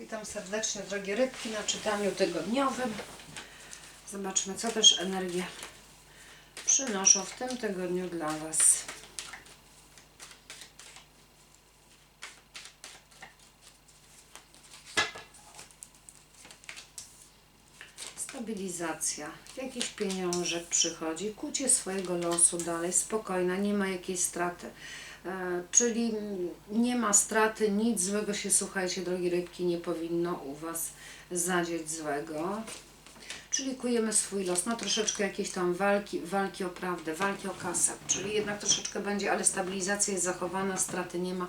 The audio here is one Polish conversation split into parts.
Witam serdecznie, drogie rybki, na czytaniu tygodniowym. Zobaczmy, co też energie przynoszą w tym tygodniu dla Was. Stabilizacja, jakiś pieniążek przychodzi, kucie swojego losu dalej, spokojna, nie ma jakiejś straty. E, czyli nie ma straty, nic złego się, słuchajcie, drogie rybki, nie powinno u Was zadzieć złego. Czyli kujemy swój los, no troszeczkę jakieś tam walki, walki o prawdę, walki o kasę, czyli jednak troszeczkę będzie, ale stabilizacja jest zachowana, straty nie ma,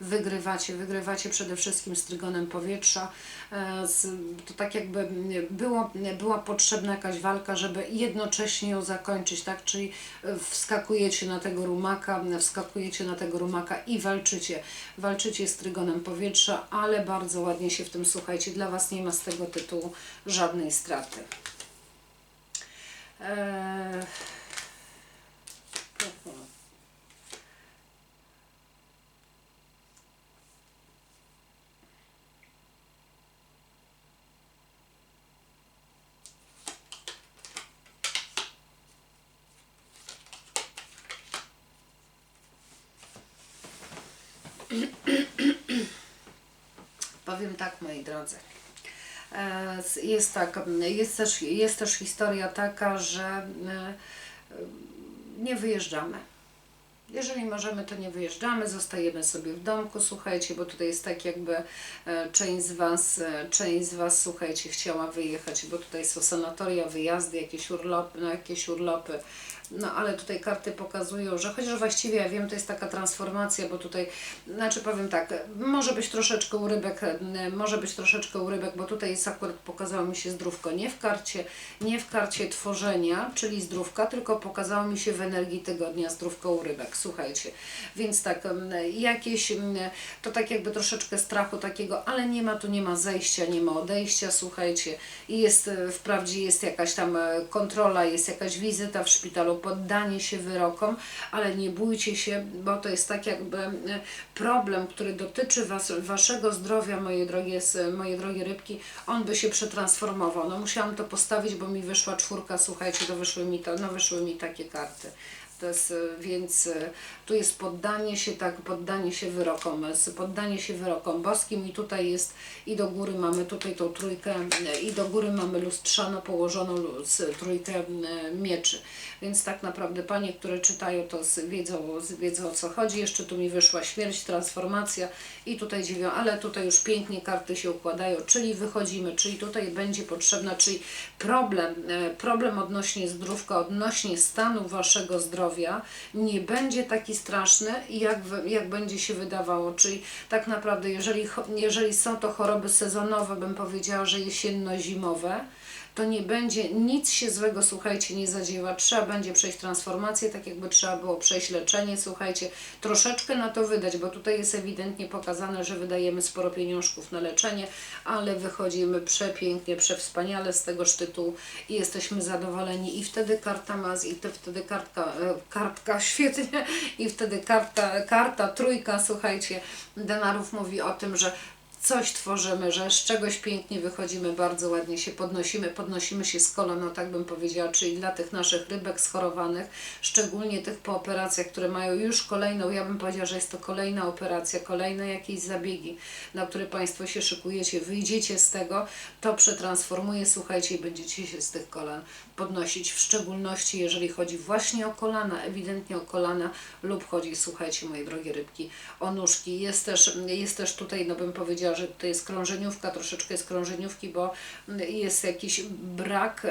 wygrywacie, wygrywacie przede wszystkim z trygonem powietrza, E, to tak jakby było, była potrzebna jakaś walka, żeby jednocześnie ją zakończyć, tak, czyli e, wskakujecie na tego rumaka, wskakujecie na tego rumaka i walczycie, walczycie z trygonem powietrza, ale bardzo ładnie się w tym słuchajcie, dla Was nie ma z tego tytułu żadnej straty. Eee... Powiem tak, moi drodzy. E, Jest tak, jest też, jest też historia taka, że e, nie wyjeżdżamy. Jeżeli możemy, to nie wyjeżdżamy, zostajemy sobie w domku, słuchajcie, bo tutaj jest tak jakby e, część z Was, część z Was, słuchajcie, chciała wyjechać, bo tutaj są sanatoria, wyjazdy, jakieś urlopy, no jakieś urlopy, no ale tutaj karty pokazują, że chociaż właściwie ja wiem, to jest taka transformacja, bo tutaj, znaczy powiem tak, może być troszeczkę urybek, może być troszeczkę urybek, bo tutaj jest akurat pokazało mi się zdrówko, nie w karcie, nie w karcie tworzenia, czyli zdrówka, tylko pokazało mi się w energii tygodnia zdrówko urybek, słuchajcie, więc tak, jakieś, to tak jakby troszeczkę strachu takiego, ale nie ma tu, nie ma zejścia, nie ma odejścia, słuchajcie, i jest, wprawdzie jest jakaś tam e, kontrola, jest jakaś wizyta w szpitalu, poddanie się wyrokom, ale nie bójcie się, bo to jest tak jakby e, problem, który dotyczy was, Waszego zdrowia, moje drogie, moje drogie rybki, on by się przetransformował. No musiałam to postawić, bo mi wyszła czwórka, słuchajcie, to wyszły mi, to, no wyszły mi takie karty. Więc e, tu jest poddanie się, tak, poddanie się wyrokom, poddanie się wyrokom boskim i tutaj jest, i do góry mamy tutaj tą trójkę, i do góry mamy lustrzano położoną trójkę e, mieczy. Więc tak naprawdę panie, które czytają to wiedzą, wiedzą o co chodzi. Jeszcze tu mi wyszła śmierć, transformacja i tutaj dziewią, ale tutaj już pięknie karty się układają, czyli wychodzimy, czyli tutaj będzie potrzebna, czyli problem, e, problem odnośnie zdrówka, odnośnie stanu waszego zdrowia nie będzie taki straszny, jak, jak będzie się wydawało. Czyli tak naprawdę, jeżeli, jeżeli są to choroby sezonowe, bym powiedziała, że jesienno-zimowe, to nie będzie nic się złego, słuchajcie, nie zadziewa. Trzeba będzie przejść transformację, tak jakby trzeba było przejść leczenie, słuchajcie, troszeczkę na to wydać, bo tutaj jest ewidentnie pokazane, że wydajemy sporo pieniążków na leczenie, ale wychodzimy przepięknie, przewspaniale z tego szczytu i jesteśmy zadowoleni. I wtedy karta mas i te, wtedy kartka, e, kartka, świetnie, i wtedy karta, karta, trójka, słuchajcie, denarów mówi o tym, że coś tworzymy, że z czegoś pięknie wychodzimy, bardzo ładnie się podnosimy, podnosimy się z kolan, no tak bym powiedziała, czyli dla tych naszych rybek schorowanych, szczególnie tych po operacjach, które mają już kolejną, ja bym powiedziała, że jest to kolejna operacja, kolejne jakieś zabiegi, na które Państwo się szykujecie, wyjdziecie z tego, to przetransformuje, słuchajcie, i będziecie się z tych kolan podnosić, w szczególności jeżeli chodzi właśnie o kolana, ewidentnie o kolana lub chodzi, słuchajcie, moje drogie rybki, o nóżki. Jest też, jest też tutaj, no bym powiedziała, że tutaj jest krążeniówka, troszeczkę jest krążeniówki, bo jest jakiś brak,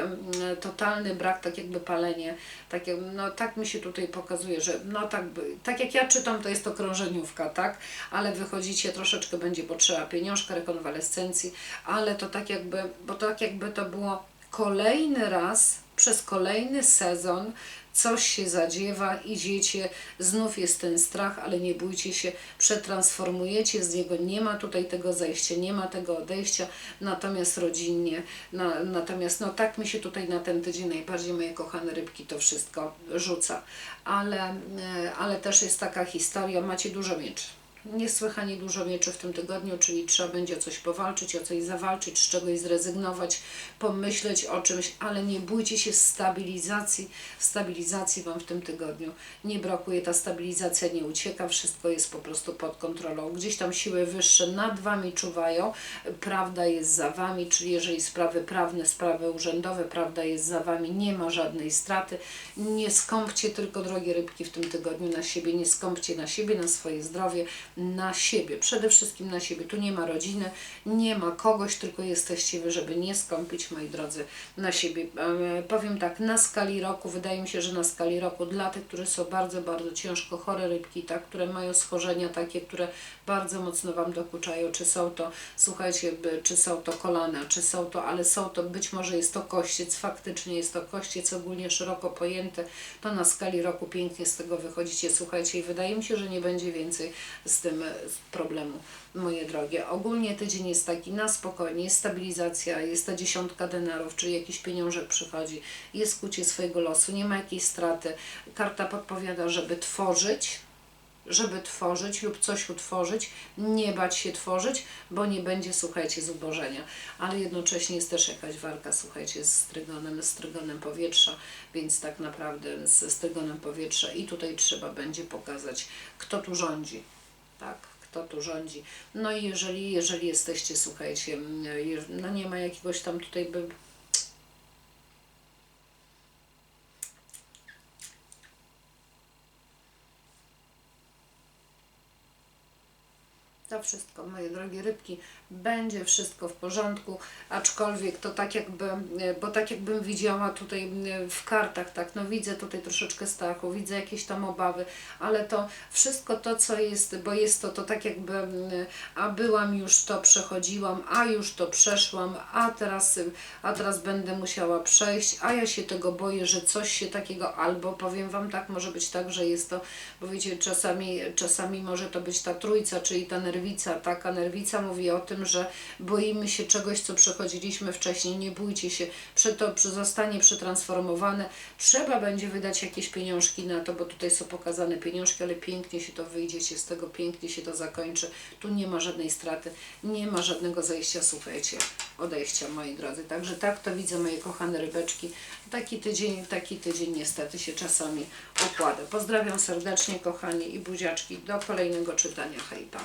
totalny brak, tak jakby palenie, tak, jak, no tak mi się tutaj pokazuje, że no tak, tak jak ja czytam, to jest to krążeniówka, tak, ale wychodzicie, troszeczkę będzie potrzeba pieniążka, rekonwalescencji, ale to tak jakby, bo tak jakby to było kolejny raz przez kolejny sezon coś się zadziewa, idziecie, znów jest ten strach, ale nie bójcie się, przetransformujecie z niego, nie ma tutaj tego zejścia, nie ma tego odejścia, natomiast rodzinnie, na, natomiast no tak mi się tutaj na ten tydzień najbardziej, moje kochane rybki, to wszystko rzuca, ale, e, ale też jest taka historia, macie dużo mieczy. Niesłychanie dużo mieczy w tym tygodniu, czyli trzeba będzie o coś powalczyć, o coś zawalczyć, z czegoś zrezygnować, pomyśleć o czymś, ale nie bójcie się stabilizacji, stabilizacji Wam w tym tygodniu. Nie brakuje, ta stabilizacja nie ucieka, wszystko jest po prostu pod kontrolą. Gdzieś tam siły wyższe nad Wami czuwają, prawda jest za Wami, czyli jeżeli sprawy prawne, sprawy urzędowe, prawda jest za Wami, nie ma żadnej straty. Nie skąpcie tylko, drogie rybki, w tym tygodniu na siebie, nie skąpcie na siebie, na swoje zdrowie, na siebie, przede wszystkim na siebie. Tu nie ma rodziny, nie ma kogoś, tylko jesteście Wy, żeby nie skąpić, moi drodzy, na siebie. Powiem tak, na skali roku, wydaje mi się, że na skali roku dla tych, którzy są bardzo, bardzo ciężko chore rybki, tak, które mają schorzenia takie, które bardzo mocno Wam dokuczają, czy są to, słuchajcie, czy są to kolana, czy są to, ale są to, być może jest to kościec, faktycznie jest to kościec ogólnie szeroko pojęte, to na skali roku pięknie z tego wychodzicie, słuchajcie, i wydaje mi się, że nie będzie więcej z tym e, problemu, moje drogie. Ogólnie tydzień jest taki na spokojnie, jest stabilizacja, jest ta dziesiątka denarów, czyli jakiś pieniążek przychodzi, jest kucie swojego losu, nie ma jakiejś straty. Karta podpowiada, żeby tworzyć, żeby tworzyć lub coś utworzyć, nie bać się tworzyć, bo nie będzie, słuchajcie, zubożenia. Ale jednocześnie jest też jakaś walka, słuchajcie, z trygonem, z trygonem powietrza, więc tak naprawdę z, z trygonem powietrza i tutaj trzeba będzie pokazać, kto tu rządzi, tak? Kto tu rządzi. No i jeżeli, jeżeli jesteście, słuchajcie, no nie ma jakiegoś tam tutaj by To wszystko, moje drogie rybki, będzie wszystko w porządku, aczkolwiek to tak jakby, e, bo tak jakbym widziała tutaj w kartach, tak, no widzę tutaj troszeczkę strachu, widzę jakieś tam obawy, ale to wszystko to, co jest, bo jest to, to tak jakby, a byłam już to, przechodziłam, a już to przeszłam, a teraz, a teraz będę musiała przejść, a ja się tego boję, że coś się takiego, albo powiem Wam tak, może być tak, że jest to, bo wiecie, czasami, czasami może to być ta trójca, czyli ta nerwica, taka nerwica mówi o tym, że boimy się czegoś, co przechodziliśmy wcześniej, nie bójcie się, prze to zostanie przetransformowane, trzeba będzie wydać jakieś pieniążki na to, bo tutaj są pokazane pieniążki, ale pięknie się to wyjdziecie z tego, pięknie się to zakończy, tu nie ma żadnej straty, nie ma żadnego zejścia, słuchajcie, odejścia, moi drodzy, także tak to widzę, moje kochane rybeczki, taki tydzień, taki tydzień niestety się czasami układa. Pozdrawiam serdecznie, kochani i buziaczki, do kolejnego czytania, hejpa.